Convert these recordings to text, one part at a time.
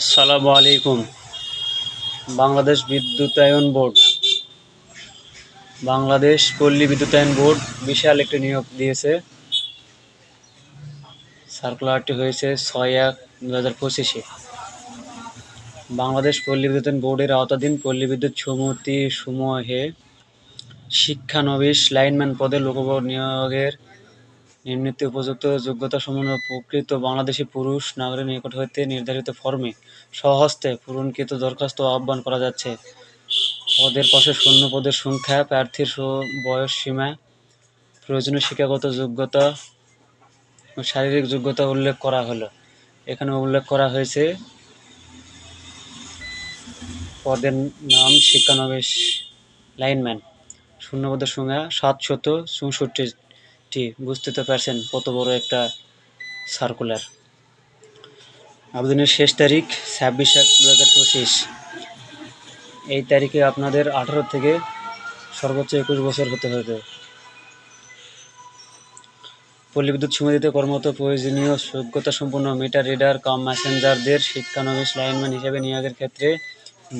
আসসালামু আলাইকুম। বাংলাদেশ বিদ্যুতায়ন বোর্ড। বাংলাদেশ পল্লী বিদ্যুতায়ন বোর্ড বিশাল একটি নিয়োগ দিয়েছে। সার্কুলারটি হয়েছে ছয় এক দু হাজার পঁচিশে। বাংলাদেশ পল্লী বিদ্যুতায়ন বোর্ডের আওতাধীন পল্লী বিদ্যুৎ সমিতি সমূহে শিক্ষানবিশ লাইনম্যান পদে লোকবল নিয়োগের নিম্নিত উপযুক্ত যোগ্যতা সম্পন্ন প্রকৃত বাংলাদেশী পুরুষ নাগরিক নিকট হইতে নির্ধারিত ফর্মে স্বহস্তে পূরণকৃত দরখাস্ত আহ্বান করা যাচ্ছে। পদের পাশে শূন্য পদের সংখ্যা, প্রার্থীর বয়স সীমা, প্রয়োজনীয় শিক্ষাগত যোগ্যতা শারীরিক যোগ্যতা উল্লেখ করা হলো। এখানে উল্লেখ করা হয়েছে পদের নাম, শিক্ষানবিশ, লাইনম্যান শূন্যপদের সংখ্যা সাতশত চৌষট্টিটি বুঝতে তো পারছেন, কত বড় একটা সার্কুলার আবেদনের শেষ তারিখ ছাব্বিশ এক দু হাজার পঁচিশ। এই তারিখে আপনাদের আঠারো থেকে সর্বোচ্চ একুশ বছর হতে হবে। পল্লী বিদ্যুৎ সমিতিতে কর্মরত প্রয়োজনীয় যোগ্যতা সম্পন্ন মিটার রিডার কাম ম্যাসেঞ্জারদের শিক্ষানবিশ লাইনম্যান হিসেবে নিয়োগের ক্ষেত্রে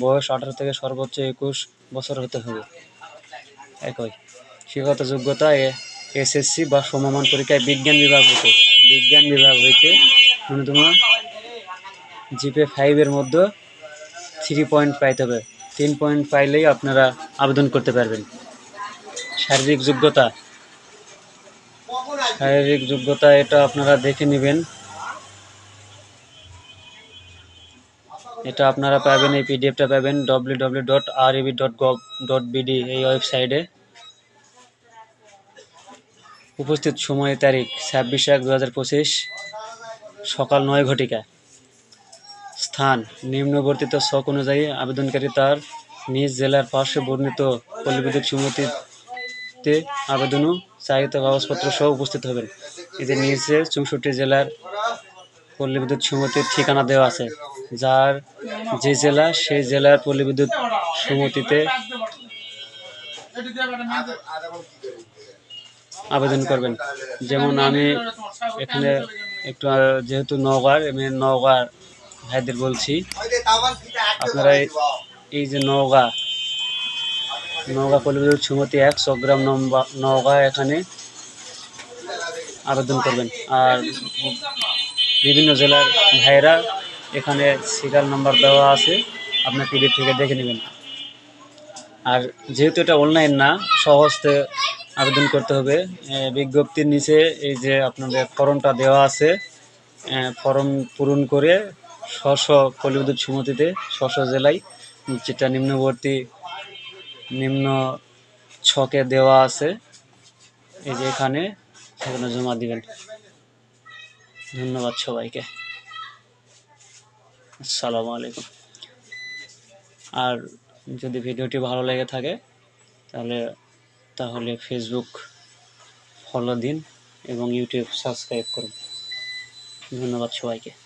বয়স আঠারো থেকে সর্বোচ্চ একুশ বছর হতে হবে। একই। শিক্ষাগত যোগ্যতা এসএসসি বা সমমান পরীক্ষায় বিজ্ঞান বিভাগ হতে বিজ্ঞান বিভাগ হইতে ন্যূনতম জিপে ফাইভের মধ্যে থ্রি পয়েন্ট পাইতে হবে। তিন পয়েন্ট পাইলেই আপনারা আবেদন করতে পারবেন। শারীরিক যোগ্যতা। শারীরিক যোগ্যতা এটা আপনারা দেখে নেবেন। এটা আপনারা পাবেন, এই পিডিএফটা পাবেন W W dot R EB dot gov dot BD এই ওয়েবসাইটে উপস্থিত সময় তারিখ ছাব্বিশ এক দু হাজার পঁচিশ, সকাল নয় ঘটিকা। স্থান, নিম্নবর্তিত শখ অনুযায়ী আবেদনকারী তার নিজ জেলার পার্শ্বে বর্ণিত পল্লী বিদ্যুৎ সমিতিতে আবেদনও চাহিত কাগজপত্র সহ উপস্থিত হবেন। এদের নিচে চৌষট্টি জেলার পল্লী বিদ্যুৎ সমিতির ঠিকানা দেওয়া আছে। যার যে জেলা, সেই জেলার পল্লী বিদ্যুৎ সমিতিতে আবেদন করবেন। যেমন আমি এখানে একটু যেহেতু নওগাঁর, আমি নওগাঁ ভাইদের বলছি। আপনারা এই- যে নওগাঁ নওগাঁ বিদ্যুৎ সমিতি এক চট্টগ্রাম নম্বর, নওগাঁ এখানে আবেদন করবেন। আর বিভিন্ন জেলার ভাইয়েরা এখানে সিরিয়াল নাম্বার দেওয়া আছে, আপনার পিডিএফ থেকে দেখে নেবেন। আর যেহেতু এটা অনলাইন না, সহজতে আবেদন করতে হবে। বিজ্ঞপ্তির নিচে এই যে আপনাদের ফর্মটা দেওয়া আছে ফর্ম পূরণ করে স্ব পল্লীবিদ্যুৎ সমিতিতে স্ব জেলায় যেটা নিম্নবর্তী নিম্ন ছকে দেওয়া আছে। এই যে এখানে সেখানে জমা দিবেন। ধন্যবাদ সবাইকে। আসসালামু আলাইকুম। আর যদি ভিডিওটি ভালো লেগে থাকে, তাহলে তাহলে ফেসবুক ফলো দিন এবং ইউটিউব সাবস্ক্রাইব করুন। ধন্যবাদ সবাইকে।